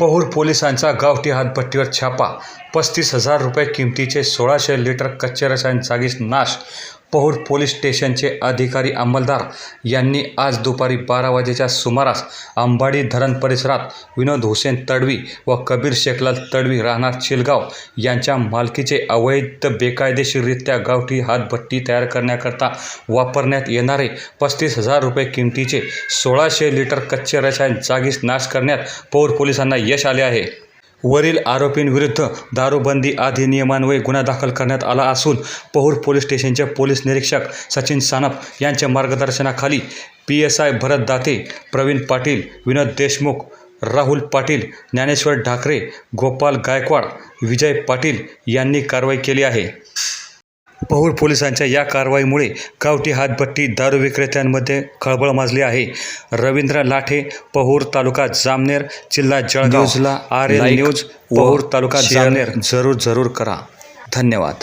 पहूर पोलिसांचा गावठी हातभट्टीवर छापा पस्तीस हजार रुपये किमतीचे सोळाशे लिटर कच्चे रसायन जागीच नाश पौर पोलीस स्टेशनचे अधिकारी अंमलदार यांनी आज दुपारी बारा वाजेच्या सुमारास अंबाडी धरण परिसरात विनोद हुसेन तडवी व कबीर शेखलाल तडवी राहणार चिलगाव यांच्या मालकीचे अवैध बेकायदेशीररित्या गावठी हातभट्टी तयार करण्याकरता वापरण्यात येणारे पस्तीस हजार रुपये किमतीचे सोळाशे लिटर कच्चे रसायन जागीच नाश करण्यात पौर पोलिसांना यश आले आहे. वरील आरोपींविरुद्ध दारूबंदी अधिनियमान्वये गुन्हा दाखल करण्यात आला असून पहूर पोलीस स्टेशनचे पोलीस निरीक्षक सचिन सानप यांच्या मार्गदर्शनाखाली P S I Bharat Date Pravin Patil Vinod Deshmukh Rahul Patil Dnyaneshwar Dhakre Gopal Gaikwad Vijay Patil यांनी कारवाई केली आहे. पहूर पोलिसांच्या या कारवाईमुळे गावठी हातभट्टी दारू विक्रेत्यांमध्ये खळबळ माजली आहे. रवींद्र लाठे पहूर तालुका जामनेर जिल्हा जळगाव. न्यूजला आर एल न्यूज पहूर तालुका जामनेर. जरूर जरूर करा. धन्यवाद.